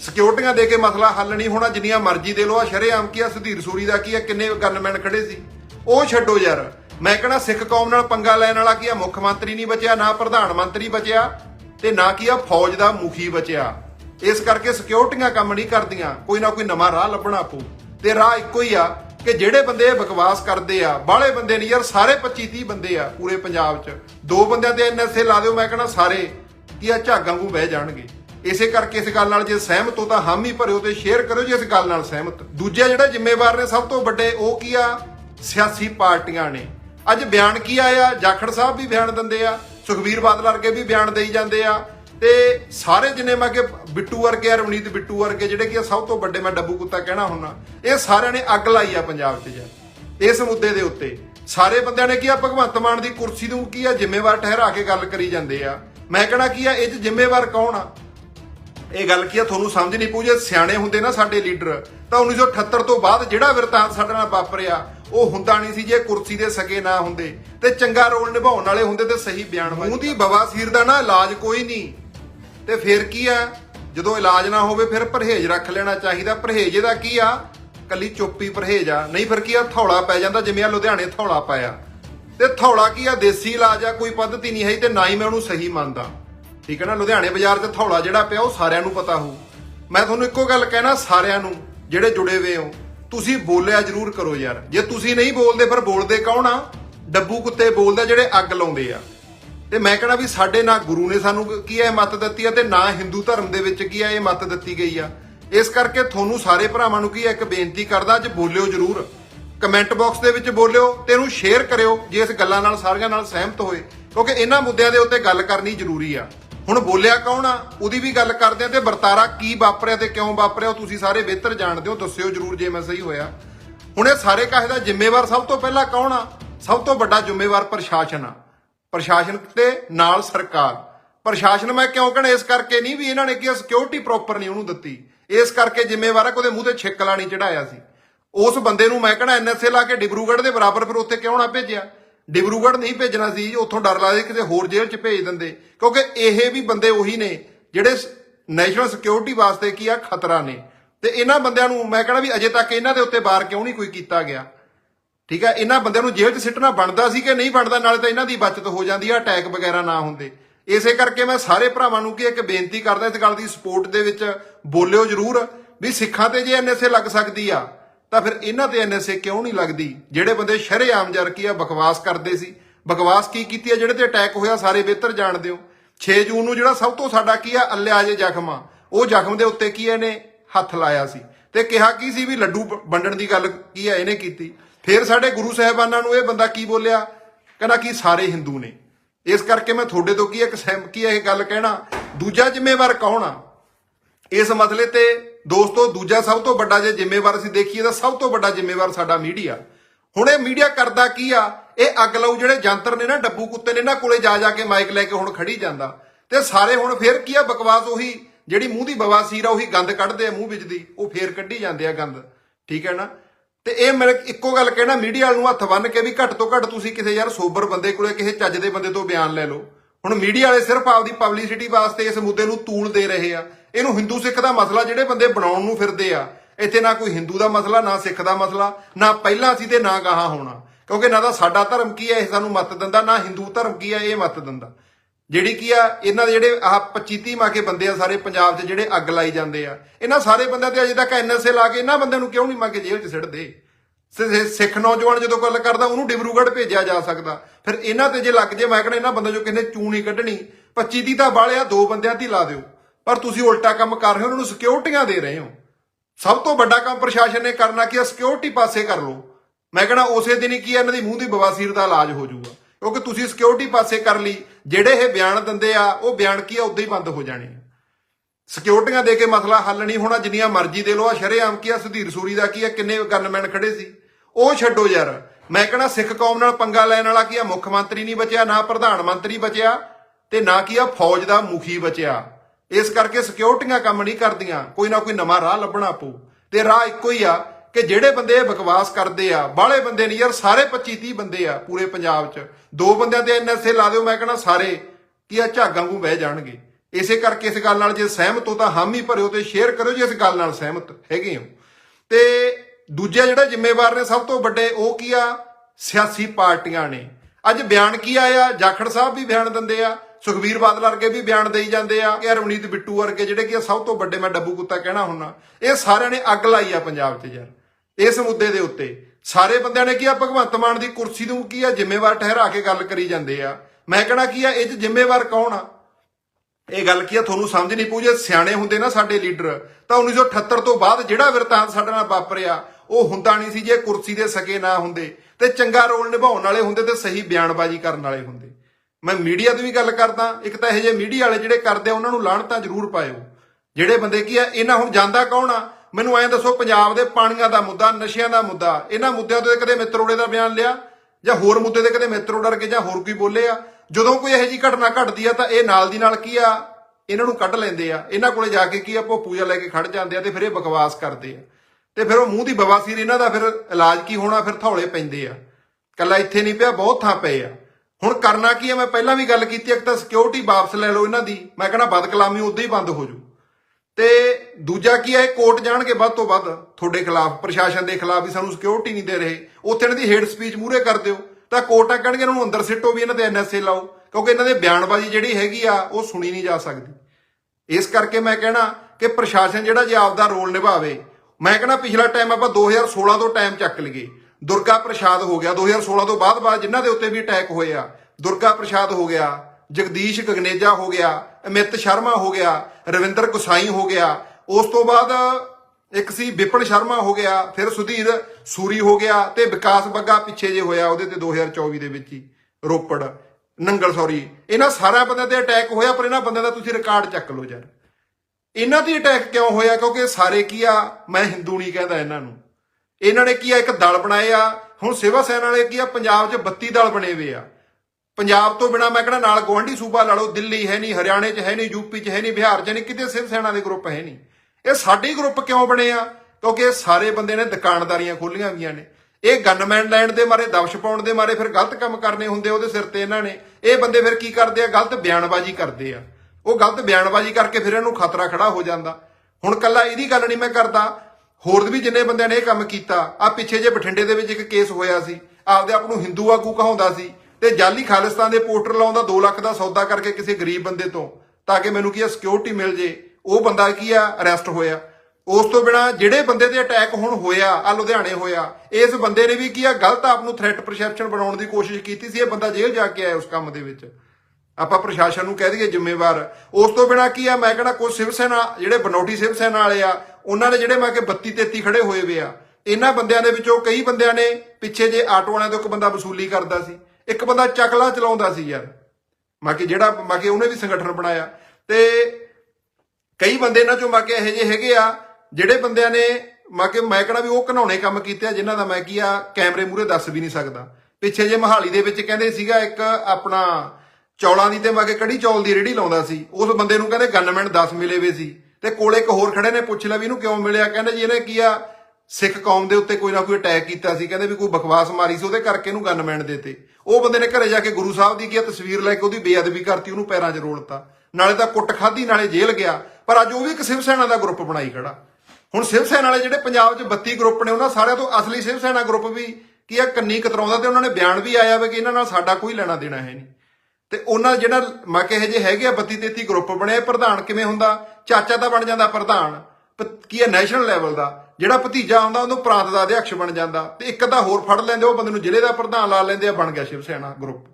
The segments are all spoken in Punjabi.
ਸਿਕਿਉਰਟੀਆਂ ਦੇ ਕੇ ਮਸਲਾ ਹੱਲ ਨਹੀਂ ਹੋਣਾ, ਜਿੰਨੀਆਂ ਮਰਜ਼ੀ ਦੇ ਲੋ ਆ ਸ਼ਰੇਆਮ ਕੀ ਆ? ਸੁਧੀਰ ਸੂਰੀ ਦਾ ਕੀ ਆ? ਕਿੰਨੇ ਗਨਮੈਨ ਖੜੇ ਸੀ? ਉਹ ਛੱਡੋ ਯਾਰ। ਮੈਂ ਕਹਣਾ, ਸਿੱਖ ਕੌਮ ਨਾਲ ਪੰਗਾ ਲੈਣ ਵਾਲਾ ਕੀ ਆ? ਮੁੱਖ ਮੰਤਰੀ ਨਹੀਂ ਬਚਿਆ, ਨਾ ਪ੍ਰਧਾਨ ਮੰਤਰੀ ਬਚਿਆ, ਤੇ ਨਾ ਕੀ ਆ? ਫੌਜ ਦਾ ਮੁਖੀ ਬਚਿਆ। ਇਸ ਕਰਕੇ ਸਿਕਿਉਰਟੀਆਂ ਕੰਮ ਨਹੀਂ ਕਰਦੀਆਂ। ਕੋਈ ਨਾ ਕੋਈ ਨਵਾਂ ਰਾਹ ਲੱਭਣਾ ਪਊ। ਤੇ ਰਾਹ ਇੱਕੋ ਹੀ ਆ ਕਿ ਜਿਹੜੇ ਬੰਦੇ ਇਹ ਬਕਵਾਸ ਕਰਦੇ ਆ, ਬਾਹਲੇ ਬੰਦੇ ਨਹੀਂ ਯਾਰ, ਸਾਰੇ 25 30 ਬੰਦੇ ਆ ਪੂਰੇ ਪੰਜਾਬ 'ਚ। ਦੋ ਬੰਦਿਆਂ ਤੇ ਐਨਐਸਏ ਲਾ ਦਿਓ, ਮੈਂ ਕਹਣਾ, ਸਾਰੇ, ਕੀ ਆ? ਝਾਗਾਂ ਨੂੰ ਬਹਿ ਜਾਣਗੇ। ਇਸੇ ਕਰਕੇ ਇਸ ਗੱਲ ਨਾਲ ਜੇ ਸਹਿਮਤ ਹੋ ਤਾਂ ਹਾਮੀ ਭਰਿਓ ਤੇ ਸ਼ੇਅਰ ਕਰਿਓ ਜੇ ਇਸ ਗੱਲ ਨਾਲ ਸਹਿਮਤ। ਦੂਜਾ ਜਿਹੜਾ ਜ਼ਿੰਮੇਵਾਰ ਨੇ ਸਭ ਤੋਂ ਵੱਡੇ, ਉਹ ਕੀ ਆ? ਸਿਆਸੀ ਪਾਰਟੀਆਂ ਨੇ। ਅੱਜ ਬਿਆਨ ਕੀ ਆਇਆ? ਜਾਖੜ ਸਾਹਿਬ ਵੀ ਬਿਆਨ ਦਿੰਦੇ ਆ, ਸੁਖਬੀਰ ਬਾਦਲ ਵਰਗੇ ਵੀ ਬਿਆਨ ਦੇਈ ਜਾਂਦੇ ਆ। ਤੇ ਸਾਰੇ ਜਿੰਨੇ ਮੈਂ ਕਿ ਬਿੱਟੂ ਵਰਗੇ ਆ, ਰਵਨੀਤ ਬਿੱਟੂ ਵਰਗੇ, ਜਿਹੜੇ ਕਿ ਆ, ਸਭ ਤੋਂ ਵੱਡੇ ਮੈਂ ਡੱਬੂ ਕੁੱਤਾ ਕਹਿਣਾ ਹੁੰਨਾ ਇਹ ਸਾਰਿਆਂ ਨੇ ਅੱਗ ਲਾਈ ਆ ਪੰਜਾਬ 'ਚ ਯਾਰ ਇਸ ਮੁੱਦੇ ਦੇ ਉੱਤੇ। ਸਾਰੇ ਬੰਦਿਆਂ ਨੇ ਕੀ ਆ, ਭਗਵੰਤ ਮਾਨ ਦੀ ਕੁਰਸੀ ਨੂੰ ਕੀ ਆ, ਜ਼ਿੰਮੇਵਾਰ ਠਹਿਰਾ ਕੇ ਗੱਲ ਕਰੀ ਜਾਂਦੇ ਆ। ਮੈਂ ਕਹਣਾ ਕੀ ਆ, ਇਹ 'ਚ ਜ਼ਿੰਮੇਵਾਰ ਕੌਣ ਆ? ਇਹ ਗੱਲ ਕੀ ਆ? ਤੁਹਾਨੂੰ ਸਮਝ ਨਹੀਂ ਪਊ ਜੇ ਸਿਆਣੇ ਹੁੰਦੇ ਨਾ ਸਾਡੇ ਲੀਡਰ ਤਾਂ 1978 ਤੋਂ ਬਾਅਦ ਜਿਹੜਾ ਵਰਤਾਂਤ ਸਾਡੇ ਨਾਲ ਵਾਪਰਿਆ ਉਹ ਹੁੰਦਾ ਨਹੀਂ ਸੀ ਜੇ ਕੁਰਸੀ ਦੇ ਸਕੇ ਨਾ ਹੁੰਦੇ ਤੇ ਚੰਗਾ ਰੋਲ ਨਿਭਾਉਣ ਵਾਲੇ ਹੁੰਦੇ ਤੇ ਸਹੀ ਬਿਆਨ ਮੂੰਹ ਦੀ ਬਵਾਸੀਰ ਦਾ ਨਾ ਇਲਾਜ ਕੋਈ ਨਹੀਂ। ਤੇ ਫਿਰ ਕੀ ਆ? ਜਦੋਂ ਇਲਾਜ ਨਾ ਹੋਵੇ ਫਿਰ ਪਰਹੇਜ਼ ਰੱਖ ਲੈਣਾ ਚਾਹੀਦਾ। ਪਰਹੇਜ਼ ਇਹਦਾ ਕੀ ਆ? ਕੱਲੀ ਚੁੱਪੀ ਪਰਹੇਜ਼ ਆ। ਨਹੀਂ ਫਿਰ ਕੀ ਆ? ਥੌਲਾ ਪੈ ਜਾਂਦਾ ਜਿਵੇਂ ਆ ਲੁਧਿਆਣੇ ਥੌਲਾ ਪਾਇਆ। ਤੇ ਥੌਲਾ ਕੀ ਆ? ਦੇਸੀ ਇਲਾਜ ਆ ਕੋਈ ਪੱਧਤੀ ਨਹੀਂ ਹੈ ਤੇ ਨਾ ਹੀ ਮੈਂ ਉਹਨੂੰ ਸਹੀ ਮੰਨਦਾ। ਠੀਕ ਹੈ ਨਾ? ਲੁਧਿਆਣੇ ਬਾਜ਼ਾਰ 'ਚ ਥੌਲਾ ਜਿਹੜਾ ਪਿਆ, ਉਹ ਸਾਰਿਆਂ ਨੂੰ ਪਤਾ ਹੋਊ। ਮੈਂ ਤੁਹਾਨੂੰ ਇੱਕੋ ਗੱਲ ਕਹਿਣਾ, ਸਾਰਿਆਂ ਨੂੰ, ਜਿਹੜੇ ਜੁੜੇ ਹੋਏ ਹੋ, ਤੁਸੀਂ ਬੋਲਿਆ ਜ਼ਰੂਰ ਕਰੋ ਯਾਰ। ਜੇ ਤੁਸੀਂ ਨਹੀਂ ਬੋਲਦੇ, ਫਿਰ ਬੋਲਦੇ ਕੌਣ ਆ? ਡੱਬੂ ਕੁੱਤੇ ਬੋਲਦਾ ਜਿਹੜੇ ਅੱਗ ਲਾਉਂਦੇ ਆ। ਤੇ ਮੈਂ ਕਹਣਾ ਵੀ ਸਾਡੇ ਨਾ ਗੁਰੂ ਨੇ ਸਾਨੂੰ ਕੀ ਹੈ ਮੱਤ ਦਿੱਤੀ ਆ ਤੇ ਨਾ ਹਿੰਦੂ ਧਰਮ ਦੇ ਵਿੱਚ ਕੀ ਹੈ ਇਹ ਮੱਤ ਦਿੱਤੀ ਗਈ ਆ। ਇਸ ਕਰਕੇ ਤੁਹਾਨੂੰ ਸਾਰੇ ਭਰਾਵਾਂ ਨੂੰ ਕੀ ਹੈ ਇੱਕ ਬੇਨਤੀ ਕਰਦਾ, ਅੱਜ ਬੋਲਿਓ ਜ਼ਰੂਰ। ਕਮੈਂਟ ਬਾਕਸ ਦੇ ਵਿੱਚ ਬੋਲਿਓ ਤੇ ਇਹਨੂੰ ਸ਼ੇਅਰ ਕਰਿਓ, ਜੇ ਇਸ ਗੱਲਾਂ ਨਾਲ, ਸਾਰਿਆਂ ਨਾਲ ਸਹਿਮਤ ਹੋਏ। ਕਿਉਂਕਿ ਇਹਨਾਂ ਮੁੱਦਿਆਂ ਦੇ ਉੱਤੇ ਗੱਲ ਕਰਨੀ ਜ਼ਰੂਰੀ ਆ। ਹੁਣ ਬੋਲਿਆ ਕੌਣ ਆ? ਉਹਦੀ ਵੀ ਗੱਲ ਕਰਦੇ ਆ ਤੇ ਵਰਤਾਰਾ ਕੀ ਵਾਪਰਿਆ ਤੇ ਕਿਉਂ ਵਾਪਰਿਆ ਉਹ ਤੁਸੀਂ ਸਾਰੇ ਬਿਹਤਰ ਜਾਣਦੇ ਹੋ, ਦੱਸਿਓ ਜ਼ਰੂਰ ਜੇ ਮੈਂ ਸਹੀ ਹੋਇਆ। ਹੁਣ ਇਹ ਸਾਰੇ ਕਾਹੇ ਦਾ ਜ਼ਿੰਮੇਵਾਰ ਸਭ ਤੋਂ ਪਹਿਲਾਂ ਕੌਣ ਆ? ਸਭ ਤੋਂ ਵੱਡਾ ਜ਼ਿੰਮੇਵਾਰ ਪ੍ਰਸ਼ਾਸਨ ਆ। ਪ੍ਰਸ਼ਾਸਨ ਤੇ ਨਾਲ ਸਰਕਾਰ। ਪ੍ਰਸ਼ਾਸਨ ਮੈਂ ਕਿਉਂ ਕਹਣਾ, ਇਸ ਕਰਕੇ ਨਹੀਂ ਵੀ ਇਹਨਾਂ ਨੇ ਕੀ ਸਿਕਿਉਰਿਟੀ ਪ੍ਰੋਪਰ ਨਹੀਂ ਉਹਨੂੰ ਦਿੱਤੀ। ਇਸ ਕਰਕੇ ਜ਼ਿੰਮੇਵਾਰ ਆ ਕਿ ਉਹਦੇ ਮੂੰਹ ਤੇ ਛਿੱਕਲਾ ਨਹੀਂ ਚੜਾਇਆ ਸੀ। ਉਸ ਬੰਦੇ ਨੂੰ ਮੈਂ ਕਹਣਾ ਐਨਐਸਏ ਲਾ ਕੇ ਡਿਬਰੂਗੜ੍ਹ ਦੇ ਬਰਾਬਰ ਫਿਰ ਉੱਥੇ ਕਿਉਂ ਨਾ ਭੇਜਿਆ? ਡਿਬਰੂਗੜ੍ਹ ਨਹੀਂ ਭੇਜਣਾ ਸੀ ਉੱਥੋਂ ਡਰ ਲੱਗਦਾ ਸੀ ਕਿਸੇ ਹੋਰ ਜੇਲ੍ਹ 'ਚ ਭੇਜ ਦਿੰਦੇ। ਕਿਉਂਕਿ ਇਹ ਵੀ ਬੰਦੇ ਉਹੀ ਨੇ, ਜਿਹੜੇ ਨੈਸ਼ਨਲ ਸਿਕਿਉਰਿਟੀ ਵਾਸਤੇ ਕੀ ਆ, ਖਤਰਾ ਨੇ। ਤੇ ਇਹਨਾਂ ਬੰਦਿਆਂ ਨੂੰ ਮੈਂ ਕਹਣਾ ਵੀ ਅਜੇ ਤੱਕ ਇਹਨਾਂ ਦੇ ਉੱਤੇ ਬਾਰ ਕਿਉਂ ਨਹੀਂ ਕੋਈ ਕੀਤਾ ਗਿਆ? ਠੀਕ ਹੈ ਇਹਨਾਂ ਬੰਦਿਆਂ ਨੂੰ ਜੇਲ੍ਹ 'ਚ ਸਿੱਟਣਾ ਬਣਦਾ ਸੀ ਕਿ ਨਹੀਂ ਬਣਦਾ, ਨਾਲੇ ਤਾਂ ਇਹਨਾਂ ਦੀ ਬਚਤ ਹੋ ਜਾਂਦੀ ਆ, ਅਟੈਕ ਵਗੈਰਾ ਨਾ ਹੁੰਦੇ। ਇਸੇ ਕਰਕੇ ਮੈਂ ਸਾਰੇ ਭਰਾਵਾਂ ਨੂੰ ਕੀ ਇੱਕ ਬੇਨਤੀ ਕਰਦਾ, ਇਸ ਗੱਲ ਦੀ ਸਪੋਰਟ ਦੇ ਵਿੱਚ ਬੋਲਿਓ ਜ਼ਰੂਰ ਵੀ ਸਿੱਖਾਂ ਤੇ ਜੇ ਐਨਐਸਏ ਲੱਗ ਸਕਦੀ ਆ ਤਾਂ ਫਿਰ ਇਹਨਾਂ ਤੇ ਐਨਐਸਏ ਕਿਉਂ ਨਹੀਂ ਲੱਗਦੀ? ਜਿਹੜੇ ਬੰਦੇ ਸ਼ਰੇਆਮ ਜਰ ਕੀ ਆ ਬਕਵਾਸ ਕਰਦੇ ਸੀ। ਬਕਵਾਸ ਕੀ ਕੀਤੀ ਆ ਜਿਹੜੇ ਤੇ ਅਟੈਕ ਹੋਇਆ, ਸਾਰੇ ਬਿਹਤਰ ਜਾਣਦੇ ਹੋ। 6 ਜੂਨ ਨੂੰ ਜਿਹੜਾ ਸਭ ਤੋਂ ਸਾਡਾ ਕੀ ਆ? ਅੱਲਿਆ ਜੇ ਜ਼ਖਮ ਆ। ਉਹ ਜ਼ਖਮ ਦੇ ਉੱਤੇ ਕੀ ਇਹਨੇ ਹੱਥ ਲਾਇਆ ਸੀ। ਤੇ ਕਿਹਾ ਕੀ ਸੀ ਵੀ ਲੱਡੂ ਵੰਡਣ ਦੀ ਗੱਲ ਕੀ ਆ? ਇਹਨੇ ਕੀਤੀ। ਫਿਰ ਸਾਡੇ ਗੁਰੂ ਸਾਹਿਬਾਨਾਂ ਨੂੰ ਇਹ ਬੰਦਾ ਕੀ ਬੋਲਿਆ? ਕਹਿੰਦਾ ਕਿ ਸਾਰੇ ਹਿੰਦੂ ਨੇ। ਇਸ ਕਰਕੇ ਮੈਂ ਤੁਹਾਡੇ ਤੋਂ ਕੀ ਇੱਕ ਸਹਿਮ, ਕੀ ਇਹ ਗੱਲ ਕਹਿਣਾ? ਦੂਜਾ ਜ਼ਿੰਮੇਵਾਰ ਕੌਣ ਆ? ਇਸ ਮਸਲੇ ਤੇ ਦੋਸਤੋ, ਦੂਜਾ ਸਭ ਤੋਂ ਵੱਡਾ ਜੇ ਜ਼ਿੰਮੇਵਾਰ ਅਸੀਂ ਦੇਖੀਏ ਤਾਂ ਸਭ ਤੋਂ ਵੱਡਾ ਜ਼ਿੰਮੇਵਾਰ ਸਾਡਾ ਮੀਡੀਆ। ਹੁਣ ਇਹ ਮੀਡੀਆ ਕਰਦਾ ਕੀ ਆ? ਇਹ ਅੱਗ ਲਾਉ ਜਿਹੜੇ ਜੰਤਰ ਨੇ ਨਾ, ਡੱਬੂ ਕੁੱਤੇ ਨੇ ਇਹਨਾਂ ਕੋਲੇ ਜਾ ਜਾ ਕੇ ਮਾਈਕ ਲੈ ਕੇ ਹੁਣ ਖੜੀ ਜਾਂਦਾ। ਤੇ ਸਾਰੇ ਹੁਣ ਫੇਰ ਕੀ ਆ? ਬਕਵਾਸ ਉਹੀ, ਜਿਹੜੀ ਮੂੰਹ ਦੀ ਬਵਾਸੀਰ ਆ, ਉਹੀ ਗੰਦ ਕੱਢਦੇ ਆ ਮੂੰਹ ਵਿੱਚ ਦੀ, ਉਹ ਫੇਰ ਕੱਢੀ ਜਾਂਦੇ ਆ ਗੰਦ। ਠੀਕ ਹੈ ਨਾ? ਤੇ ਇਹ ਮੇਰੇ ਇੱਕੋ ਗੱਲ ਕਹਿਣਾ, ਮੀਡੀਆ ਵਾਲ ਨੂੰ ਹੱਥ ਬੰਨ ਕੇ ਵੀ ਘੱਟ ਤੋਂ ਘੱਟ ਤੁਸੀਂ ਕਿਸੇ ਯਾਰ ਸੋਬਰ ਬੰਦੇ ਕੋਲੇ, ਕਿਸੇ ਚੱਜ ਦੇ ਬੰਦੇ ਤੋਂ ਬਿਆਨ ਲੈ ਲਓ। ਹੁਣ ਮੀਡੀਆ ਵਾਲੇ ਸਿਰਫ ਆਪਦੀ ਪਬਲਿਸਿਟੀ ਵਾਸਤੇ ਇਸ ਮੁੱਦੇ ਨੂੰ ਤੂਲ ਦੇ ਰਹੇ ਆ। ਇਹਨੂੰ ਹਿੰਦੂ ਸਿੱਖ ਦਾ ਮਸਲਾ ਜਿਹੜੇ ਬੰਦੇ ਬਣਾਉਣ ਨੂੰ ਫਿਰਦੇ ਆ, ਇੱਥੇ ਨਾ ਕੋਈ ਹਿੰਦੂ ਦਾ ਮਸਲਾ, ਨਾ ਸਿੱਖ ਦਾ ਮਸਲਾ, ਨਾ ਪਹਿਲਾਂ ਸੀ ਤੇ ਨਾ ਗਾਹਾਂ ਹੋਣਾ। ਕਿਉਂਕਿ ਨਾ ਤਾਂ ਸਾਡਾ ਧਰਮ ਕੀ ਹੈ ਇਹ ਸਾਨੂੰ ਮਤ ਦਿੰਦਾ, ਨਾ ਹਿੰਦੂ ਧਰਮ ਕੀ ਹੈ ਇਹ ਮਤ ਦਿੰਦਾ। ਜਿਹੜੀ ਕੀ ਆ, ਇਹਨਾਂ ਦੇ ਜਿਹੜੇ ਆਹ 25 30 ਮਾਕੇ ਬੰਦੇ ਆ ਸਾਰੇ ਪੰਜਾਬ 'ਚ ਜਿਹੜੇ ਅੱਗ ਲਾਈ ਜਾਂਦੇ ਆ। ਇਹਨਾਂ ਸਾਰੇ ਬੰਦਿਆਂ ਤੇ ਅਜੇ ਤੱਕ ਐਨਐਸਏ ਲਾ ਕੇ ਇਹਨਾਂ ਬੰਦਿਆਂ ਨੂੰ ਕਿਉਂ ਨਹੀਂ ਮੰਗ ਕੇ ਜੇਲ੍ਹ 'ਚ ਸਿੱਟਦੇ? ਸਿ- ਸਿੱਖ ਨੌਜਵਾਨ ਜਦੋਂ ਗੱਲ ਕਰਦਾ, ਉਹਨੂੰ ਡਿਬਰੂਗੜ੍ਹ ਭੇਜਿਆ ਜਾ ਸਕਦਾ। ਫਿਰ ਇਹਨਾਂ ਤੇ ਜੇ ਲੱਗ ਜੇ, ਮੈਂ ਕਹਿੰਦਾ ਇਹਨਾਂ ਬੰਦਿਆਂ ਚੋਂ ਕਿਸੇ ਚੂ ਨਹੀਂ ਕੱਢਣੀ 25 ਦੀ ਤਾਂ ਬਾਲਿਆ, ਦੋ ਬੰਦਿਆਂ ਦੀ ਲਾ ਦਿਓ। ਪਰ ਤੁਸੀਂ ਉਲਟਾ ਕੰਮ ਕਰ ਰਹੇ ਹੋ, ਉਹਨਾਂ ਨੂੰ ਸਿਕਿਉਰਿਟੀਆਂ ਦੇ ਰਹੇ ਹੋ। ਸਭ ਤੋਂ ਵੱਡਾ ਕੰਮ ਪ੍ਰਸ਼ਾਸਨ ਨੇ ਕਰਨਾ ਕੀ ਹੈ ਸਿਕਿਉਰਿਟੀ ਪਾਸੇ ਕਰ ਲਓ। ਮੈਂ ਕਹਿੰਦਾ, ਉਸੇ ਦਿਨ ਹੀ ਕੀ ਹੈ, ਇਹਨਾਂ ਦੀ ਮੂੰਹ ਦੀ ਬਵਾਸੀਰ ਦਾ ਇਲਾਜ ਹੋ ਜਾਊਗਾ। ਕਿਉਂਕਿ ਤੁਸੀਂ ਸਿਕਿਉਰਿਟੀ ਪਾਸੇ ਕਰ ਲਈ, ਜਿਹੜੇ ਇਹ ਬਿਆਨ ਦਿੰਦੇ ਆ, ਉਹ ਬਿਆਨ ਕੀ ਆ, ਉਦਾਂ ਹੀ ਬੰਦ ਹੋ ਜਾਣੇ ਆ। ਸਿਕਿਉਰਟੀਆਂ ਦੇ ਕੇ ਮਸਲਾ ਹੱਲ ਨਹੀਂ ਹੋਣਾ, ਜਿੰਨੀਆਂ ਮਰਜ਼ੀ ਦੇ ਲੋ ਆ ਸ਼ਰੇਆਮ ਕੀ ਆ, ਸੁਧੀਰ ਸੂਰੀ ਦਾ ਕੀ ਆ, ਕਿੰਨੇ ਗਨਮੈਨ ਖੜੇ ਸੀ। ਉਹ ਛੱਡੋ ਯਾਰ। ਮੈਂ ਕਹਣਾ ਸਿੱਖ ਕੌਮ ਨਾਲ ਪੰਗਾ ਲੈਣ ਵਾਲਾ ਕੀ ਆ? ਮੁੱਖ ਮੰਤਰੀ ਨਹੀਂ ਬਚਿਆ, ਨਾ ਪ੍ਰਧਾਨ ਮੰਤਰੀ ਬਚਿਆ, ਤੇ ਨਾ ਕੀ ਆ, ਫੌਜ ਦਾ ਮੁਖੀ ਬਚਿਆ। ਇਸ ਕਰਕੇ ਸਿਕਿਉਰਟੀਆਂ ਕੰਮ ਨਹੀਂ ਕਰਦੀਆਂ। ਕੋਈ ਨਾ ਕੋਈ ਨਵਾਂ ਰਾਹ ਲੱਭਣਾ ਪਊ। ਤੇ ਰਾਹ ਇੱਕੋ ਹੀ ਆ ਕਿ ਜਿਹੜੇ ਬੰਦੇ ਇਹ ਬਕਵਾਸ ਕਰਦੇ ਆ, ਬਾਹਲੇ ਬੰਦੇ ਨਹੀਂ ਯਾਰ, ਸਾਰੇ 25 30 ਬੰਦੇ ਆ ਪੂਰੇ ਪੰਜਾਬ 'ਚ। ਦੋ ਬੰਦਿਆਂ ਤੇ ਐਨਐਸਏ ਲਾ ਦਿਓ, ਮੈਂ ਕਹਣਾ ਸਾਰੇ ਕੀ ਆ ਝਾਗਾਂ ਨੂੰ ਬਹਿ ਜਾਣਗੇ। ਇਸੇ ਕਰਕੇ ਇਸ ਗੱਲ ਨਾਲ ਜੇ ਸਹਿਮਤ ਹੋ ਤਾਂ ਹਾਮੀ ਭਰਿਓ ਤੇ ਸ਼ੇਅਰ ਕਰਿਓ ਜੇ ਇਸ ਗੱਲ ਨਾਲ ਸਹਿਮਤ ਹੈਗੇ ਹੋ। ਤੇ ਦੂਜਾ ਜਿਹੜਾ ਜ਼ਿੰਮੇਵਾਰ ਨੇ ਸਭ ਤੋਂ ਵੱਡੇ, ਉਹ ਕੀ ਆ? ਸਿਆਸੀ ਪਾਰਟੀਆਂ ਨੇ। ਅੱਜ ਬਿਆਨ ਕੀ ਆਇਆ? ਜਾਖੜ ਸਾਹਿਬ ਵੀ ਬਿਆਨ ਦਿੰਦੇ ਆ। ਸੁਖਬੀਰ ਬਾਦਲ ਵਰਗੇ ਵੀ ਬਿਆਨ ਦੇਈ ਜਾਂਦੇ ਆ ਕਿ ਰਵਨੀਤ ਬਿੱਟੂ ਵਰਗੇ ਜਿਹੜੇ ਕਿ ਸਭ ਤੋਂ ਵੱਡੇ ਮੈਂ ਡੱਬੂ ਕੁੱਤਾ ਕਹਿਣਾ ਹੁੰਨਾ, ਇਹ ਸਾਰਿਆਂ ਨੇ ਅੱਗ ਲਾਈ ਆ ਪੰਜਾਬ 'ਚ ਯਾਰ, ਇਸ ਮੁੱਦੇ ਦੇ ਉੱਤੇ। ਸਾਰੇ ਬੰਦਿਆਂ ਨੇ ਕੀ ਆ ਭਗਵੰਤ ਮਾਨ ਦੀ ਕੁਰਸੀ ਨੂੰ ਕੀ ਆ, ਜ਼ਿੰਮੇਵਾਰ ਠਹਿਰਾ ਕੇ ਗੱਲ ਕਰੀ ਜਾਂਦੇ ਆ। ਮੈਂ ਕਹਣਾ ਕੀ ਆ, ਇਹ 'ਚ ਜ਼ਿੰਮੇਵਾਰ ਕੌਣ ਆ? ਇਹ ਗੱਲ ਕੀ ਆ, ਤੁਹਾਨੂੰ ਸਮਝ ਨਹੀਂ ਪਊ ਜੇ ਸਿਆਣੇ ਹੁੰਦੇ ਨਾ ਸਾਡੇ ਲੀਡਰ, ਤਾਂ 1978 ਤੋਂ ਬਾਅਦ ਜਿਹੜਾ ਵਿਰਤਾਂਤ ਸਾਡੇ ਨਾਲ ਵਾਪਰਿਆ, ਉਹ ਹੁੰਦਾ ਨਹੀਂ ਸੀ ਜੇ ਕੁਰਸੀ ਦੇ ਸਕੇ ਨਾ ਹੁੰਦੇ ਤੇ ਚੰਗਾ ਰੋਲ ਨਿਭਾਉਣ ਵਾਲੇ ਹੁੰਦੇ ਤੇ ਸਹੀ ਬਿਆਨਬਾਜ਼ੀ ਕਰਨ ਵਾਲੇ ਹੁੰਦੇ। ਮੈਂ ਮੀਡੀਆ ਦੀ ਵੀ ਗੱਲ ਕਰਦਾ, ਇੱਕ ਤਾਂ ਇਹ ਜੇ ਮੀਡੀਆ ਵਾਲੇ ਜਿਹੜੇ ਕਰਦੇ ਆ, ਉਹਨਾਂ ਨੂੰ ਲਾਹਣਤਾਂ ਜ਼ਰੂਰ ਪਾਇਓ। ਜਿਹੜੇ ਬੰਦੇ ਕੀ ਆ, ਇਹਨਾਂ ਹੁਣ ਜਾਂਦਾ ਕੌਣ ਆ? ਮੈਨੂੰ ਐਂ ਦੱਸੋ, ਪੰਜਾਬ ਦੇ ਪਾਣੀਆਂ ਦਾ ਮੁੱਦਾ, ਨਸ਼ਿਆਂ ਦਾ ਮੁੱਦਾ, ਇਹਨਾਂ ਮੁੱਦਿਆਂ ਤੇ ਕਦੇ ਮਿੱਤਰੋੜੇ ਦਾ ਬਿਆਨ ਲਿਆ? ਜਾਂ ਹੋਰ ਮੁੱਦੇ ਤੇ ਕਦੇ ਮਿੱਤਰੋ ਡਰ ਕੇ ਜਾਂ ਹੋਰ ਕੋਈ ਬੋਲੇ ਆ? ਜਦੋਂ ਕੋਈ ਇਹੋ ਜੀ ਘਟਨਾ ਘਟਦੀ ਆ ਤਾਂ ਇਹ ਨਾਲ ਦੀ ਨਾਲ ਕੀ ਆ? ਇਹਨਾਂ ਨੂੰ ਕੱਢ ਲੈਂਦੇ ਆ। ਇਹਨਾਂ ਕੋਲੇ ਜਾ ਕੇ ਕੀ ਆ ਭੋ ਪੂਜਾ ਲੈ ਕੇ ਖੜ ਜਾਂਦੇ ਆ ਤੇ ਫਿਰ ਇਹ ਬਕਵਾਸ ਕਰਦੇ ਆ। ਤੇ ਫਿਰ ਉਹ ਮੂੰਹ ਦੀ ਬਵਾਸੀਰ ਇਹਨਾਂ ਦਾ ਫਿਰ ਇਲਾਜ ਕੀ ਹੋਣਾ? ਫਿਰ ਥੌਲੇ ਪੈਂਦੇ ਆ। ਕੱਲਾ ਇੱਥੇ ਨਹੀਂ ਪਿਆ, ਬਹੁਤ ਥਾਂ ਪਏ ਆ। ਹੁਣ ਕਰਨਾ ਕੀ ਹੈ? ਮੈਂ ਪਹਿਲਾਂ ਵੀ ਗੱਲ ਕੀਤੀ ਇੱਕ ਤਾਂ ਸਿਕਿਉਰਿਟੀ ਵਾਪਸ ਲੈ ਲਓ ਇਹਨਾਂ ਦੀ। ਮੈਂ ਕਹਿੰਦਾ ਬਦਕਲਾਮੀ ਉਦੋਂ ਹੀ ਬੰਦ ਹੋ ਜੂ ਤੇ ਦੂਜਾ ਕੀ ਹੈ? ਇਹ ਕੋਰਟ ਜਾਣਗੇ ਵੱਧ ਤੋਂ ਵੱਧ ਤੁਹਾਡੇ ਖਿਲਾਫ, ਪ੍ਰਸ਼ਾਸਨ ਦੇ ਖਿਲਾਫ ਵੀ ਸਾਨੂੰ ਸਿਕਿਉਰਿਟੀ ਨਹੀਂ ਦੇ ਰਹੇ। ਉੱਥੇ ਇਹਨਾਂ ਦੀ ਹੇਡ ਸਪੀਚ ਮੂਰੇ ਕਰ ਦਿਓ। ਤਾਂ ਕੋਰਟਾਂ ਕਹਿਣਗੇ ਇਹਨਾਂ ਨੂੰ ਅੰਦਰ ਸਿੱਟੋ ਵੀ ਇਹਨਾਂ ਤੇ ਐਨਐਸਏ ਲਾਓ। ਕਿਉਂਕਿ ਇਹਨਾਂ ਦੇ ਬਿਆਨਬਾਜ਼ੀ ਜਿਹੜੀ ਹੈਗੀ ਆ, ਉਹ ਸੁਣੀ ਨਹੀਂ ਜਾ ਸਕਦੀ। ਇਸ ਕਰਕੇ ਮੈਂ ਕਹਿਣਾ ਕਿ ਪ੍ਰਸ਼ਾਸਨ ਜਿਹੜਾ ਜੇ ਆਪਦਾ ਰੋਲ ਨਿਭਾਵੇ। ਮੈਂ ਕਹਿਣਾ ਪਿਛਲਾ ਟਾਈਮ ਆਪਾਂ 2016 ਤੋਂ ਟਾਈਮ ਚੱਕ ਲਈਏ। ਦੁਰਗਾ ਪ੍ਰਸ਼ਾਦ ਹੋ ਗਿਆ। 2016 ਤੋਂ ਬਾਅਦ ਬਾਅਦ ਜਿਨ੍ਹਾਂ ਦੇ ਉੱਤੇ ਵੀ ਅਟੈਕ ਹੋਏ ਆ, ਦੁਰਗਾ ਪ੍ਰਸ਼ਾਦ ਹੋ ਗਿਆ, ਜਗਦੀਸ਼ ਗਗਨੇਜਾ ਹੋ ਗਿਆ, ਅਮਿਤ ਸ਼ਰਮਾ ਹੋ ਗਿਆ, ਰਵਿੰਦਰ ਗੁਸਾਈ ਹੋ ਗਿਆ। ਉਸ ਤੋਂ ਬਾਅਦ ਇੱਕ ਸੀ ਵਿਪਨ ਸ਼ਰਮਾ ਹੋ ਗਿਆ, ਫਿਰ ਸੁਧੀਰ ਸੂਰੀ ਹੋ ਗਿਆ ਤੇ ਵਿਕਾਸ ਬੱਗਾ ਪਿੱਛੇ ਜੇ ਹੋਇਆ ਉਹਦੇ ਤੇ 2024 ਦੇ ਵਿੱਚ ਹੀ, ਰੋਪੜ, ਨੰਗਲ, ਸੌਰੀ। ਇਹਨਾਂ ਸਾਰਿਆਂ ਬੰਦਿਆਂ ਤੇ ਅਟੈਕ ਹੋਇਆ, ਪਰ ਇਹਨਾਂ ਬੰਦਿਆਂ ਦਾ ਤੁਸੀਂ ਰਿਕਾਰਡ ਚੱਕ ਲਓ ਯਾਰ। ਇਹਨਾਂ ਦੀ ਅਟੈਕ ਕਿਉਂ ਹੋਇਆ? ਕਿਉਂਕਿ ਸਾਰੇ ਕੀ ਆ? ਮੈਂ ਹਿੰਦੂ ਨਹੀਂ ਕਹਿੰਦਾ ਇਹਨਾਂ ਨੂੰ। ਇਹਨਾਂ ਨੇ ਕੀ ਆ, ਇੱਕ ਦਲ ਬਣਾਏ ਆ। ਹੁਣ ਸੇਵਾ ਸੈਨਾ ਵਾਲੇ ਕੀ ਆ, ਪੰਜਾਬ 'ਚ 32 ਦਲ ਬਣੇ ਹੋਏ ਆ। ਪੰਜਾਬ ਤੋਂ ਬਿਨਾ ਮੈਂ ਕਹਿੰਦਾ ਨਾਲ ਗਵਾਂਢੀ ਸੂਬਾ ਲਾ ਲਓ, ਦਿੱਲੀ ਹੈ ਨਹੀਂ, ਹਰਿਆਣੇ 'ਚ ਹੈ ਨਹੀਂ ਯੂਪੀ 'ਚ ਹੈ ਨਹੀਂ, ਬਿਹਾਰ 'ਚ ਨਹੀਂ, ਕਿਤੇ ਸਿਵ ਸੈਨਾ ਦੇ ਗਰੁੱਪ ਹੈ ਨਹੀਂ। ਇਹ ਸਾਡੇ ਗਰੁੱਪ ਕਿਉਂ ਬਣੇ ਆ? ਕਿਉਂਕਿ ਇਹ ਸਾਰੇ ਬੰਦੇ ਨੇ ਦੁਕਾਨਦਾਰੀਆਂ ਖੋਲੀਆਂ ਹੋਈਆਂ ਨੇ। ਇਹ ਗਨਮੈਨ ਲੈਣ ਦੇ ਮਾਰੇ, ਦਬਸ਼ ਪਾਉਣ ਦੇ ਮਾਰੇ, ਫਿਰ ਗਲਤ ਕੰਮ ਕਰਨੇ ਹੁੰਦੇ ਉਹਦੇ ਸਿਰ ਤੇ ਇਹਨਾਂ ਨੇ। ਇਹ ਬੰਦੇ ਫਿਰ ਕੀ ਕਰਦੇ ਆ? ਗਲਤ ਬਿਆਨਬਾਜ਼ੀ ਕਰਦੇ ਆ। ਉਹ ਗਲਤ ਬਿਆਨਬਾਜ਼ੀ ਕਰਕੇ ਫਿਰ ਇਹਨੂੰ ਖਤਰਾ ਖੜਾ ਹੋ ਜਾਂਦਾ। ਹੁਣ ਕੱਲਾ ਇਹਦੀ ਗੱਲ ਨਹੀਂ ਮੈਂ ਕਰਦਾ। ਹੋਰ ਵੀ ਜਿੰਨੇ ਬੰਦਿਆਂ ਨੇ ਇਹ ਕੰਮ ਕੀਤਾ ਆ ਪਿੱਛੇ ਜੇ ਬਠਿੰਡੇ ਦੇ ਵਿੱਚ ਇੱਕ ਕੇਸ ਹੋਇਆ ਸੀ, ਆਪਦੇ ਆਪ ਨੂੰ ਹਿੰਦੂ ਆਗੂ ਕਹਾਉਂਦਾ ਸੀ ਤੇ ਜਾਲੀ ਖਾਲਿਸਤਾਨ ਦੇ ਪੋਸਟਰ ਲਾਉਂਦਾ 2 ਲੱਖ ਦਾ ਸੌਦਾ ਕਰਕੇ ਕਿਸੇ ਗਰੀਬ ਬੰਦੇ ਤੋਂ, ਤਾਂ ਕਿ ਮੈਨੂੰ ਕੀ ਆ ਸਿਕਿਉਰਿਟੀ ਮਿਲ ਜੇ। ਉਹ ਬੰਦਾ ਕੀ ਆ ਅਰੈਸਟ ਹੋਇਆ। ਉਸ ਤੋਂ ਬਿਨਾ ਜਿਹੜੇ ਬੰਦੇ ਤੇ ਅਟੈਕ ਹੁਣ ਹੋਇਆ ਆ ਲੁਧਿਆਣੇ ਹੋਇਆ, ਇਸ ਬੰਦੇ ਨੇ ਵੀ ਕੀ ਆ, ਗਲਤ ਆਪ ਨੂੰ ਥ੍ਰੈਟ ਪਰਸੈਪਸ਼ਨ ਬਣਾਉਣ ਦੀ ਕੋਸ਼ਿਸ਼ ਕੀਤੀ ਸੀ, ਇਹ ਬੰਦਾ ਜੇਲ੍ਹ ਜਾ ਕੇ ਆਇਆ ਉਸ ਕੰਮ ਦੇ ਵਿੱਚ। ਆਪਾਂ ਪ੍ਰਸ਼ਾਸਨ ਨੂੰ ਕਹਿ ਦਈਏ ਜ਼ਿੰਮੇਵਾਰ। ਉਸ ਤੋਂ ਬਿਨਾ ਕੀ ਆ, ਮੈਂ ਕਹਿੰਦਾ ਕੋਈ ਸਿਵ ਸੈਨਾ, ਜਿਹੜੇ ਬਨੋਟੀ ਸਿਵ ਸੈਨਾ ਵਾਲੇ ਆ ਉਹਨਾਂ ਨੇ ਜਿਹੜੇ ਮੈਂ ਕਿ 32 33 ਖੜੇ ਹੋਏ ਵੇ ਆ, ਇਹਨਾਂ ਬੰਦਿਆਂ ਦੇ ਵਿੱਚੋਂ ਕਈ ਬੰਦਿਆਂ ਨੇ ਪਿੱਛੇ ਜੇ ਆਟੋ ਵਾਲਿਆਂ ਤੋਂ ਇੱਕ ਬੰਦਾ ਵਸੂਲੀ ਕਰਦਾ ਸੀ, ਇੱਕ ਬੰਦਾ ਚੱਕਲਾ ਚਲਾਉਂਦਾ ਸੀ ਯਾਰ। ਮੈਂ ਕਿ ਜਿਹੜਾ, ਮੈਂ ਕਿ ਉਹਨੇ ਵੀ ਸੰਗਠਨ ਬਣਾਇਆ। ਤੇ ਕਈ ਬੰਦੇ ਇਹਨਾਂ ਚੋਂ ਮੈਂ ਕਿ ਇਹੋ ਜਿਹੇ ਹੈਗੇ ਆ, ਜਿਹੜੇ ਬੰਦਿਆਂ ਨੇ, ਮੈਂ ਕਿ ਮੈਂ ਕਹਣਾ ਵੀ ਉਹ ਘਨਾਉਣੇ ਕੰਮ ਕੀਤੇ ਆ, ਜਿਨ੍ਹਾਂ ਦਾ ਮੈਂ ਕੀ ਆ, ਕੈਮਰੇ ਮੂਹਰੇ ਦੱਸ ਵੀ ਨਹੀਂ ਸਕਦਾ। ਪਿੱਛੇ ਜੇ ਮਹਾਲੀ ਦੇ ਵਿੱਚ ਕਹਿੰਦੇ ਸੀਗਾ ਇੱਕ ਆਪਣਾ ਚੌਲਾਂ ਦੀ ਤੇ ਮੈਂ ਕਿ ਕੜੀ ਚੌਲ ਦੀ ਰੇੜੀ ਲਾਉਂਦਾ ਸੀ, ਉਸ ਬੰਦੇ ਨੂੰ ਕਹਿੰਦੇ ਗਨਮੈਨ 10 ਮਿਲੇ ਵੇ ਸੀ। ਤੇ ਕੋਲੇ ਇੱਕ ਹੋਰ ਖੜੇ ਨੇ, ਪੁੱਛ ਲਿਆ ਵੀ ਇਹਨੂੰ ਕਿਉਂ ਮਿਲਿਆ? ਕਹਿੰਦੇ ਜੀ ਇਹਨੇ ਕੀ ਆ? ਸਿੱਖ ਕੌਮ ਦੇ ਉੱਤੇ ਕੋਈ ਨਾ ਕੋਈ ਅਟੈਕ ਕੀਤਾ ਸੀ। ਕਹਿੰਦੇ ਵੀ ਕੋਈ ਬਕਵਾਸ ਮਾਰੀ ਸੀ, ਉਹਦੇ ਕਰਕੇ ਇਹਨੂੰ ਗਨਮੈਨ ਦੇਤੇ। ਉਹ ਬੰਦੇ ਨੇ ਘਰੇ ਜਾ ਕੇ ਗੁਰੂ ਸਾਹਿਬ ਦੀ ਕੀ ਆ, ਤਸਵੀਰ ਲੈ ਕੇ ਉਹਦੀ ਬੇਅਦਬੀ ਕਰਤੀ, ਉਹਨੂੰ ਪੈਰਾਂ 'ਚ ਰੋਲਤਾ ਨਾਲੇ ਤਾਂ ਕੁੱਟ ਖਾਧੀ, ਨਾਲੇ ਜੇਲ੍ਹ ਗਿਆ। ਪਰ ਅੱਜ ਉਹ ਵੀ ਇੱਕ ਸਿਵ ਸੈਨਾ ਦਾ ਗਰੁੱਪ ਬਣਾਈ ਖੜਾ। ਹੁਣ ਸਿਵ ਸੈਨਾ ਵਾਲੇ ਜਿਹੜੇ ਪੰਜਾਬ 'ਚ 32 ਗਰੁੱਪ ਨੇ, ਉਹਨਾਂ ਸਾਰਿਆਂ ਤੋਂ ਅਸਲੀ ਸਿਵ ਸੈਨਾ ਗਰੁੱਪ ਵੀ ਕੀ ਆ, ਕੰਨੀ ਕਤਰਾਉਂਦਾ ਤੇ ਉਹਨਾਂ ਨੇ ਬਿਆਨ ਵੀ ਆਇਆ ਵਾ ਕਿ ਇਹਨਾਂ ਨਾਲ ਸਾਡਾ ਕੋਈ ਲੈਣਾ ਦੇਣਾ ਹੈ ਨਹੀਂ। ਤੇ ਉਹਨਾਂ ਜਿਹੜਾ, ਮੈਂ ਕਿਹਾ ਜੇ ਹੈਗੇ ਆ 32 33 ਗਰੁੱਪ ਬਣੇ, ਪ੍ਰਧਾਨ ਕਿਵੇਂ ਹੁੰਦਾ? ਚਾਚਾ ਤਾਂ ਬਣ ਜਾਂਦਾ ਪ੍ਰਧਾਨ, ਪ- ਕੀ ਹੈ ਨੈਸ਼ਨਲ ਲੈਵਲ ਦਾ? ਜਿਹੜਾ ਭਤੀਜਾ ਆਉਂਦਾ, ਉਹਨੂੰ ਪ੍ਰਾਂਤ ਦਾ ਅਧਿਕਸ਼ ਬਣ ਜਾਂਦਾ। ਤੇ ਇੱਕ ਅੱਧਾ ਹੋਰ ਫੜ ਲੈਂਦੇ, ਉਹ ਬੰਦੇ ਨੂੰ ਜ਼ਿਲ੍ਹੇ ਦਾ ਪ੍ਰਧਾਨ ਲਾ ਲੈਂਦੇ ਆ, ਬਣ ਗਿਆ ਸ਼ਿਵ ਸੈਨਾ ਗਰੁੱਪ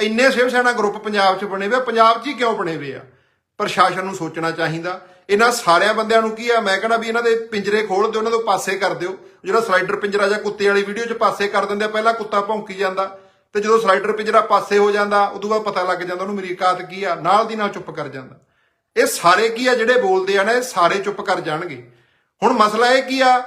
ਇੰਨੇ ਸ਼ਿਵ ਸੈਨਾ ਗਰੁੱਪ ਪੰਜਾਬ 'ਚ ਬਣੇ ਹੋਏ ਆ। ਪੰਜਾਬ 'ਚ ਹੀ ਕਿਉਂ ਬਣੇ ਹੋਏ ਆ? ਪ੍ਰਸ਼ਾਸਨ ਨੂੰ ਸੋਚਣਾ ਚਾਹੀਦਾ। ਇਹਨਾਂ ਸਾਰਿਆਂ ਬੰਦਿਆਂ ਨੂੰ ਕੀ ਆ, ਮੈਂ ਕਹਿੰਦਾ ਵੀ ਇਹਨਾਂ ਦੇ ਪਿੰਜਰੇ ਖੋਲ ਦਿਓ ਉਹਨਾਂ ਤੋਂ ਪਾਸੇ ਕਰ ਦਿਓ। ਜਿਹੜਾ ਸਲਾਈਡਰ ਪਿੰਜਰਾ ਜਾਂ ਕੁੱਤੇ ਵਾਲੀ ਵੀਡੀਓ 'ਚ ਪਾਸੇ ਕਰ ਦਿੰਦੇ ਆ, ਪਹਿਲਾਂ ਕੁੱਤਾ ਭੌਂਕੀ ਜਾਂਦਾ। ਤੇ ਜਦੋਂ ਸਲਾਈਡਰ ਪਿੰਜਰਾ ਪਾਸੇ ਹੋ ਜਾਂਦਾ, ਉਦੋਂ ਬਾਅਦ ਪਤਾ ਲੱਗ ਜਾਂਦਾ ਉਹਨੂੰ ਮੇਰੀ ਔਕਾਤ ਕੀ ਆ, ਨਾਲ ਦੀ ਨਾਲ ਚੁੱਪ ਕਰ ਜਾਂਦਾ। ਇਹ ਸਾਰੇ ਕੀ ਆ ਜਿਹੜੇ ਬੋਲਦੇ ਆ ਨਾ, ਇਹ ਸਾਰੇ ਚੁੱਪ ਕਰ ਜਾਣਗੇ। ਹੁਣ ਮਸਲਾ ਇਹ ਕੀ ਆ,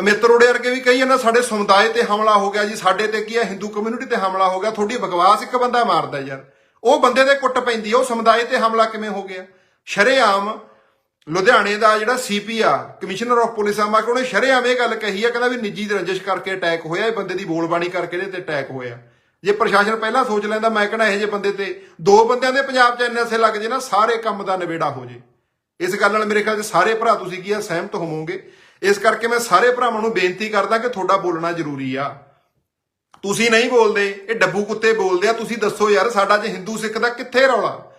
ਅਮਿਤ ਰੋੜੇ ਵਰਗੇ ਵੀ ਕਹੀ ਜਾਂਦਾ ਸਾਡੇ ਸਮੁਦਾਇ ਤੇ ਹਮਲਾ ਹੋ ਗਿਆ ਜੀ, ਸਾਡੇ ਤੇ ਕੀ ਆ, ਹਿੰਦੂ ਕਮਿਊਨਿਟੀ ਤੇ ਹਮਲਾ ਹੋ ਗਿਆ, ਤੁਹਾਡੀ ਬਕਵਾਸ ਇੱਕ ਬੰਦਾ ਮਾਰਦਾ ਯਾਰ। ਉਹ ਬੰਦੇ ਦੇ ਕੁੱਟ ਪੈਂਦੀ ਆ, ਉਹ ਸਮੁਦਾਇ ਤੇ ਹਮਲਾ ਕਿਵੇਂ ਹੋ ਗਿਆ? ਸ਼ਰੇਆਮ ਲੁਧਿਆਣੇ ਦਾ ਜਿਹੜਾ ਸੀਪੀ ਆ ਕਮਿਸ਼ਨਰ ਆਫ ਪੁਲਿਸ ਆ, ਮੈਂ ਕਿ ਉਹਨੇ ਸ਼ਰੇਆਮ ਇਹ ਗੱਲ ਕਹੀ ਆ, ਕਹਿੰਦਾ ਵੀ ਨਿੱਜੀ ਰੰਜਿਸ਼ ਕਰਕੇ ਅਟੈਕ ਹੋਇਆ, ਇਹ ਬੰਦੇ ਦੀ ਬੋਲਬਾਣੀ ਕਰਕੇ ਇਹਦੇ ਤੇ ਅਟੈਕ ਹੋਇਆ। ਜੇ ਪ੍ਰਸ਼ਾਸਨ ਪਹਿਲਾਂ ਸੋਚ ਲੈਂਦਾ ਮੈਂ ਕਹਿੰਦਾ ਇਹੋ ਜਿਹੇ ਬੰਦੇ ਤੇ, ਦੋ ਬੰਦਿਆਂ ਦੇ ਪੰਜਾਬ 'ਚ ਐਨਐਸਏ ਲੱਗ ਜੇ ਨਾ, ਸਾਰੇ ਕੰਮ ਦਾ ਨਿਬੇੜਾ ਹੋ ਜੇ। ਇਸ ਗੱਲ ਨਾਲ ਮੇਰੇ ਖਿਆਲ 'ਚ ਸਾਰੇ ਭਰਾ ਤੁਸੀਂ ਕੀ ਆ, ਸਹਿਮਤ ਹੋਵੋਗੇ। ਇਸ ਕਰਕੇ ਮੈਂ ਸਾਰੇ ਭਰਾਵਾਂ ਨੂੰ ਬੇਨਤੀ ਕਰਦਾ ਕਿ ਤੁਹਾਡਾ ਬੋਲਣਾ ਜ਼ਰੂਰੀ ਆ। ਤੁਸੀਂ ਨਹੀਂ ਬੋਲਦੇ, ਇਹ ਡੱਬੂ ਕੁੱਤੇ ਬੋਲਦੇ ਆ। ਤੁਸੀਂ ਦੱਸੋ ਯਾਰ, ਸਾਡਾ ਜੇ ਹਿੰਦੂ ਸਿੱਖ ਦਾ ਕਿੱਥੇ ਰੌਲਾ?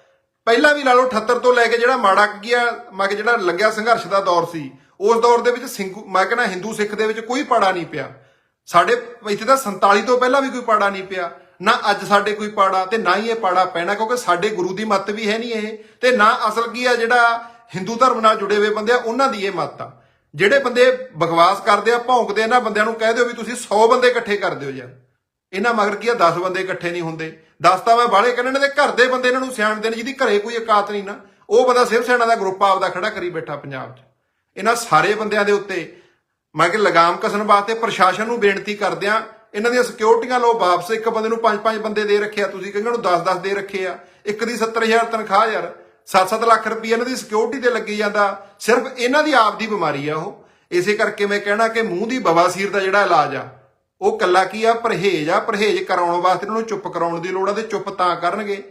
ਪਹਿਲਾਂ ਵੀ ਲਾ ਲਓ 78 ਤੋਂ ਲੈ ਕੇ ਜਿਹੜਾ ਮਾੜਾ ਗਿਆ ਮੈਂ ਕਿ ਜਿਹੜਾ ਲੱਗਿਆ ਸੰਘਰਸ਼ ਦਾ ਦੌਰ ਸੀ, ਉਸ ਦੌਰ ਦੇ ਵਿੱਚ ਸਿੰਘੂ ਮੈਂ ਕਹਿੰਦਾ ਹਿੰਦੂ ਸਿੱਖ ਦੇ ਵਿੱਚ ਕੋਈ ਪਾੜਾ ਨਹੀਂ ਪਿਆ। ਸਾਡੇ ਇੱਥੇ ਤਾਂ 47 ਤੋਂ ਪਹਿਲਾਂ ਵੀ ਕੋਈ ਪਾੜਾ ਨਹੀਂ ਪਿਆ, ਨਾ ਅੱਜ ਸਾਡੇ ਕੋਈ ਪਾੜਾ ਤੇ ਨਾ ਹੀ ਇਹ ਪਾੜਾ ਪੈਣਾ, ਕਿਉਂਕਿ ਸਾਡੇ ਗੁਰੂ ਦੀ ਮੱਤ ਵੀ ਹੈ ਨਹੀਂ ਇਹ, ਤੇ ਨਾ ਅਸਲ ਕੀ ਆ ਜਿਹੜਾ ਹਿੰਦੂ ਧਰਮ ਨਾਲ ਜੁੜੇ ਹੋਏ ਬੰਦੇ ਆ, ਉਹਨਾਂ ਦੀ ਇਹ ਮੱਤ ਆ। ਜਿਹੜੇ ਬੰਦੇ ਬਕਵਾਸ ਕਰਦੇ ਆ, ਭੌਂਕਦੇ ਇਹਨਾਂ ਬੰਦਿਆਂ ਨੂੰ ਕਹਿ ਦਿਓ ਵੀ ਤੁਸੀਂ 100 ਬੰਦੇ ਇਕੱਠੇ ਕਰ ਦਿਓ ਯਾਰ ਇਹਨਾਂ ਮਗਰ ਕੀ ਆ 10 ਬੰਦੇ ਇਕੱਠੇ ਨਹੀਂ ਹੁੰਦੇ। 10 ਤਾਂ ਮੈਂ ਬਾਹਲੇ ਕਹਿੰਦੇ ਨੇ ਤੇ ਘਰ ਦੇ ਬੰਦੇ ਇਹਨਾਂ ਨੂੰ ਸਿਆਣਦੇ ਨੇ, ਜਿਹਦੀ ਘਰੇ ਕੋਈ ਇਕਾਤ ਨਹੀਂ ਨਾ। ਉਹ ਬੰਦਾ ਸਿਰ ਸੈਨਾ ਦਾ ਗਰੁੱਪ ਆਪਦਾ ਖੜਾ ਕਰੀ ਬੈਠਾ ਪੰਜਾਬ 'ਚ। ਇਹਨਾਂ ਸਾਰੇ ਬੰਦਿਆਂ ਦੇ ਉੱਤੇ ਮੈਂ ਕਿ ਲਗਾਮ ਕਸਣ ਵਾਸਤੇ ਪ੍ਰਸ਼ਾਸਨ ਨੂੰ ਬੇਨਤੀ ਕਰਦਿਆਂ ਇਹਨਾਂ ਦੀਆਂ ਸਿਕਿਉਰਟੀਆਂ ਲਓ ਵਾਪਸ, ਇੱਕ ਬੰਦੇ ਨੂੰ 5-5 ਬੰਦੇ ਦੇ ਰੱਖਿਆ, ਤੁਸੀਂ ਕਹਿੰਦੇ ਨੂੰ 10-10 ਦੇ ਰੱਖੇ ਆ। ਇੱਕ ਦੀ 70000 ਤਨਖਾਹ ਯਾਰ 7-7 ਲੱਖ ਰੁਪਏ ਇਹਨਾਂ ਦੀ ਸਿਕਿਉਰਿਟੀ ਤੇ ਲੱਗੀ ਜਾਂਦਾ, ਸਿਰਫ ਇਹਨਾਂ ਦੀ ਆਪ ਦੀ ਬਿਮਾਰੀ ਆ ਉਹ। ਇਸੇ ਕਰਕੇ ਮੈਂ ਕਹਿਣਾ ਕਿ ਮੂੰਹ ਦੀ ਬਵਾਸੀਰ ਦਾ ਜਿਹੜਾ ਇਲਾਜ ਆ, ਉਹ ਕੱਲਾ ਕੀ ਆ, ਪਰਹੇਜ ਆ, ਪਰਹੇਜ ਕਰਾਉਣ ਵਾਸਤੇ ਇਹਨਾਂ ਨੂੰ ਚੁੱਪ ਕਰਾਉਣ ਦੀ ਲੋੜ ਆ ਤੇ ਚੁੱਪ ਤਾਂ ਕਰਨਗੇ।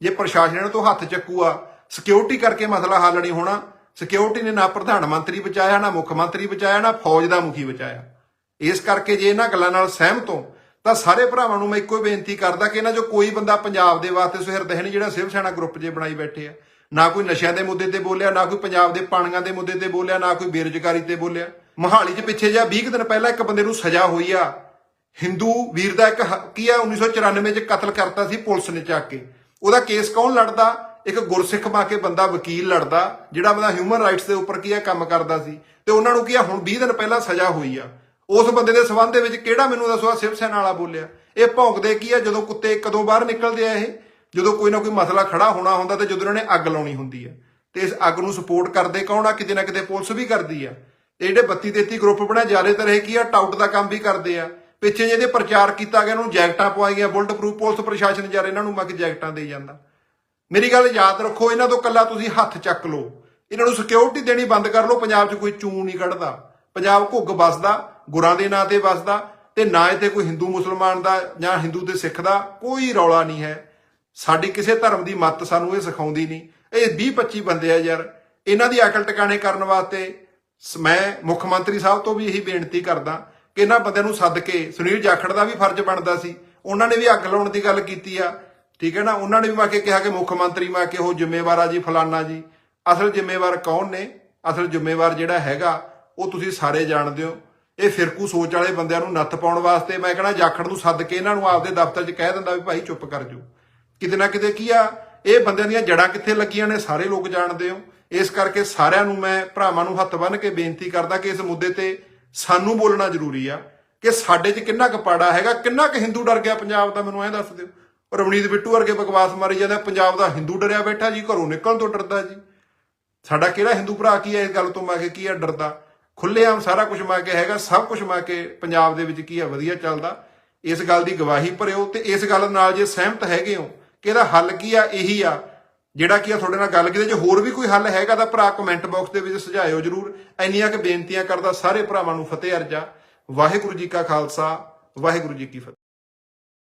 ਜੇ ਪ੍ਰਸ਼ਾਸਨ ਇਹਨਾਂ ਤੋਂ ਹੱਥ ਚੱਕੂ ਆ ਸਿਕਿਉਰਿਟੀ ਕਰਕੇ ਮਸਲਾ ਹੱਲ ਨਹੀਂ ਹੋਣਾ ਸਿਕਿਉਰਿਟੀ ਨੇ ਨਾ ਪ੍ਰਧਾਨ ਮੰਤਰੀ ਬਚਾਇਆ, ਨਾ ਮੁੱਖ ਮੰਤਰੀ ਬਚਾਇਆ, ਨਾ ਫੌਜ ਦਾ ਮੁਖੀ ਬਚਾਇਆ। ਇਸ ਕਰਕੇ ਜੇ ਇਹਨਾਂ ਗੱਲਾਂ ਨਾਲ ਸਹਿਮਤ ਹੋ, ਤਾਂ ਸਾਰੇ ਭਰਾਵਾਂ ਨੂੰ ਮੈਂ ਇੱਕੋ ਹੀ ਬੇਨਤੀ ਕਰਦਾ ਕਿ ਇਹਨਾਂ 'ਚੋਂ ਕੋਈ ਬੰਦਾ ਪੰਜਾਬ ਦੇ ਵਾਸਤੇ ਸੁਹਿਰਦ ਜਿਹੜਾ ਸਿਵ ਸੈਨਾ ਗਰੁੱਪ ਜੇ ਬਣਾਈ ਬੈਠੇ ਆ। ਨਾ ਕੋਈ ਨਸ਼ਿਆਂ ਦੇ ਮੁੱਦੇ ਤੇ ਬੋਲਿਆ, ਨਾ ਕੋਈ ਪੰਜਾਬ ਦੇ ਪਾਣੀਆਂ ਦੇ ਮੁੱਦੇ ਤੇ ਬੋਲਿਆ, ਨਾ ਕੋਈ ਬੇਰੁਜ਼ਗਾਰੀ ਤੇ ਬੋਲਿਆ। ਮਹਾਲੀ 'ਚ ਪਿੱਛੇ ਜਿਹਾ 20 ਕੁ ਦਿਨ ਪਹਿਲਾਂ ਇੱਕ ਬੰਦੇ ਨੂੰ ਸਜ਼ਾ ਹੋਈ ਆ। ਹਿੰਦੂ ਵੀਰ ਦਾ ਇੱਕ ਹ- ਕੀ ਆ 1994 'ਚ ਕਤਲ ਕਰਤਾ ਸੀ ਪੁਲਿਸ ਨੇ ਚੱਕ ਕੇ। ਉਹਦਾ ਕੇਸ ਕੌਣ ਲੜਦਾ? ਇੱਕ ਗੁਰਸਿੱਖ ਪਾ ਕੇ ਬੰਦਾ ਵਕੀਲ ਲੜਦਾ, ਜਿਹੜਾ ਬੰਦਾ ਹਿਊਮਨ ਰਾਈਟਸ ਦੇ ਉੱਪਰ ਕੀ ਆ, ਕੰਮ ਕਰਦਾ ਸੀ। ਤੇ ਉਹਨਾਂ ਨੂੰ ਕੀ ਆ, ਹੁਣ 20 ਦਿਨ ਪਹਿਲਾਂ ਸਜ਼ਾ ਹੋਈ ਆ। ਉਸ ਬੰਦੇ ਦੇ ਸਬੰਧ ਦੇ ਵਿੱਚ ਕਿਹੜਾ ਮੈਨੂੰ ਦੱਸੋ ਆ, ਸਿਵ ਸੈਨਾ ਵਾਲਾ ਬੋਲਿਆ। ਇਹ ਭੌਂਕਦੇ ਕੀ ਆ, ਜਦੋਂ ਕੁੱਤੇ ਕਦੋਂ ਬਾਹਰ ਨਿਕਲਦੇ ਆ ਇਹ? ਜਦੋਂ ਕੋਈ ਨਾ ਕੋਈ ਮਸਲਾ ਖੜਾ ਹੋਣਾ ਹੁੰਦਾ ਤੇ ਜਦੋਂ ਇਹਨਾਂ ਨੇ ਅੱਗ ਲਾਉਣੀ ਹੁੰਦੀ ਆ। ਤੇ ਇਸ ਅੱਗ ਨੂੰ ਸਪੋਰਟ ਕਰਦੇ ਕੌਣ ਆ? ਕਿਤੇ ਨਾ ਕਿਤੇ ਪੁਲਿਸ ਵੀ ਕਰਦੀ ਆ। ਤੇ ਜਿਹੜੇ 32 33 ਗਰੁੱਪ ਬਣਾ ਜ਼ਿਆਦਾਤਰ ਇਹ ਕੀ ਆ ਟਾਊਟ ਦਾ ਕੰਮ ਵੀ ਕਰਦੇ ਆ। ਪਿੱਛੇ ਜਿਹਦੇ ਪ੍ਰਚਾਰ ਕੀਤਾ ਗਿਆ, ਉਹਨੂੰ ਜੈਕਟਾਂ ਪਵਾਈਆਂ ਬੁਲਟ ਪ੍ਰੂਫ ਪੁਲਿਸ ਪ੍ਰਸ਼ਾਸਨ ਜਾਰੇ ਇਹਨਾਂ ਨੂੰ ਮੱਕ ਜੈਕਟਾਂ ਦੇ ਜਾਂਦਾ। ਮੇਰੀ ਗੱਲ ਯਾਦ ਰੱਖੋ, ਇਹਨਾਂ ਤੋਂ ਕੱਲਾ ਤੁਸੀਂ ਹੱਥ ਚੱਕ ਲਓ। ਇਹਨਾਂ ਨੂੰ ਸਿਕਿਉਰਿਟੀ ਦੇਣੀ ਬੰਦ ਕਰ ਲਓ, ਪੰਜਾਬ 'ਚ ਕੋਈ ਚੂੰ ਨਹੀਂ ਕੱਢਦਾ। ਪੰਜਾਬ ਘੁੱਗ ਵੱਸਦਾ, ਗੁਰਾਂ ਦੇ ਨਾਂ ਤੇ ਵੱਸਦਾ, ਤੇ ਨਾ ਇੱਥੇ ਕੋਈ ਹਿੰਦੂ, ਮੁਸਲਮਾਨ ਦਾ ਜਾਂ ਹਿੰਦੂ ਤੇ ਸਿੱਖ ਦਾ ਕੋਈ ਰੌਲਾ ਨਹੀਂ ਹੈ। ਸਾਡੀ ਕਿਸੇ ਧਰਮ ਦੀ ਮੱਤ ਸਾਨੂੰ ਇਹ ਸਿਖਾਉਂਦੀ ਨਹੀਂ। ਇਹ 20 25 ਬੰਦੇ ਆ ਯਾਰ। ਇਹਨਾਂ ਦੀ ਅਕਲ ਟਿਕਾਣੇ ਕਰਨ ਵਾਸਤੇ ਸ- ਮੈਂ ਮੁੱਖ ਮੰਤਰੀ ਸਾਹਿਬ ਤੋਂ ਵੀ ਇਹੀ ਬੇਨਤੀ ਕਰਦਾ ਕਿ ਇਹਨਾਂ ਬੰਦਿਆਂ ਨੂੰ ਸੱਦ ਕੇ ਸੁਨੀਲ ਜਾਖੜ ਦਾ ਵੀ ਫਰਜ਼ ਬਣਦਾ ਸੀ। ਉਹਨਾਂ ਨੇ ਵੀ ਅੱਗ ਲਾਉਣ ਦੀ ਗੱਲ ਕੀਤੀ ਆ। ਠੀਕ ਹੈ ਨਾ? ਉਹਨਾਂ ਨੇ ਵੀ ਮੈਂ ਕਿਹਾ ਕਿ ਮੁੱਖ ਮੰਤਰੀ ਮੈਂ ਕਿ ਉਹ ਜ਼ਿੰਮੇਵਾਰ ਆ ਜੀ, ਫਲਾਨਾ ਜੀ। ਅਸਲ ਜ਼ਿੰਮੇਵਾਰ ਕੌਣ ਨੇ? ਅਸਲ ਜ਼ਿੰਮੇਵਾਰ ਜਿਹੜਾ ਹੈਗਾ, ਉਹ ਤੁਸੀਂ ਸਾਰੇ ਜਾਣਦੇ ਹੋ। ਇਹ ਫਿਰਕੂ ਸੋਚ ਵਾਲੇ ਬੰਦਿਆਂ ਨੂੰ ਨੱਥ ਪਾਉਣ ਵਾਸਤੇ ਮੈਂ ਕਹਿੰਦਾ ਜਾਖੜ ਨੂੰ ਸੱਦ ਕੇ ਇਹਨਾਂ ਨੂੰ ਆਪਦੇ ਦਫ਼ਤਰ 'ਚ ਕਹਿ ਦਿੰਦਾ ਵੀ ਭਾਈ ਚੁੱਪ ਕਰ ਜਾਓ। ਕਿਤੇ ਨਾ ਕਿਤੇ ਕੀ ਆ, ਇਹ ਬੰਦਿਆਂ ਦੀਆਂ ਜੜਾਂ ਕਿੱਥੇ ਲੱਗੀਆਂ ਨੇ? ਸਾਰੇ ਲੋਕ ਜਾਣਦੇ ਹੋ। ਇਸ ਕਰਕੇ ਸਾਰਿਆਂ ਨੂੰ ਮੈਂ ਭਰਾਵਾਂ ਨੂੰ ਹੱਥ ਬੰਨ੍ਹ ਕੇ ਬੇਨਤੀ ਕਰਦਾ ਕਿ ਇਸ ਮੁੱਦੇ ਤੇ ਸਾਨੂੰ ਬੋਲਣਾ ਜ਼ਰੂਰੀ ਆ ਕਿ ਸਾਡੇ 'ਚ ਕਿੰਨਾ ਕੁ ਪਾੜਾ ਹੈਗਾ, ਕਿੰਨਾ ਕੁ ਹਿੰਦੂ ਡਰ ਗਿਆ ਪੰਜਾਬ ਦਾ, ਮੈਨੂੰ ਐਂ ਦੱਸ ਦਿਓ। ਰਵਨੀਤ ਬਿੱਟੂ ਵਰਗੇ ਬਕਵਾਸ ਮਾਰੀ ਜਾਂਦਾ, ਪੰਜਾਬ ਦਾ ਹਿੰਦੂ ਡਰਿਆ ਬੈਠਾ ਜੀ, ਘਰੋਂ ਨਿਕਲਣ ਤੋਂ ਡਰਦਾ ਜੀ। ਸਾਡਾ ਕਿਹੜਾ ਹਿੰਦੂ ਭਰਾ ਕੀ ਹੈ ਇਸ ਗੱਲ ਤੋਂ? ਮੈਂ ਕਿ ਕੀ ਹੈ ਡਰਦਾ? ਖੁੱਲੇਆਮ ਸਾਰਾ ਕੁਝ ਮੈਂ ਕੇ ਹੈਗਾ, ਸਭ ਕੁਝ ਮੈਂ ਕੇ ਪੰਜਾਬ ਦੇ ਵਿੱਚ ਕੀ ਹੈ, ਵਧੀਆ ਚੱਲਦਾ। ਇਸ ਗੱਲ ਦੀ ਗਵਾਹੀ ਭਰਿਓ ਤੇ ਇਸ ਗੱਲ ਨਾਲ ਜੇ ਸਹਿਮਤ ਹੈਗੇ ਹੋ ਕਿ ਇਹਦਾ ਹੱਲ ਕੀ ਆ, ਇਹੀ ਆ। ਜਿਹੜਾ ਕੀ ਆ, ਤੁਹਾਡੇ ਨਾਲ ਗੱਲ ਕੀਤੀ, ਜੇ ਹੋਰ ਵੀ ਕੋਈ ਹੱਲ ਹੈਗਾ ਤਾਂ ਭਰਾ ਕਮੈਂਟ ਬਾਕਸ ਦੇ ਵਿੱਚ ਸੁਝਾਇਓ ਜਰੂਰ। ਇੰਨੀਆਂ ਕਿ ਬੇਨਤੀਆਂ ਕਰਦਾ ਸਾਰੇ ਭਰਾਵਾਂ ਨੂੰ ਫਤਿਹ ਅਰਜਾ। ਵਾਹਿਗੁਰੂ ਜੀ ਕਾ ਖਾਲਸਾ, ਵਾਹਿਗੁਰੂ ਜੀ ਕੀ ਫਤਿਹ।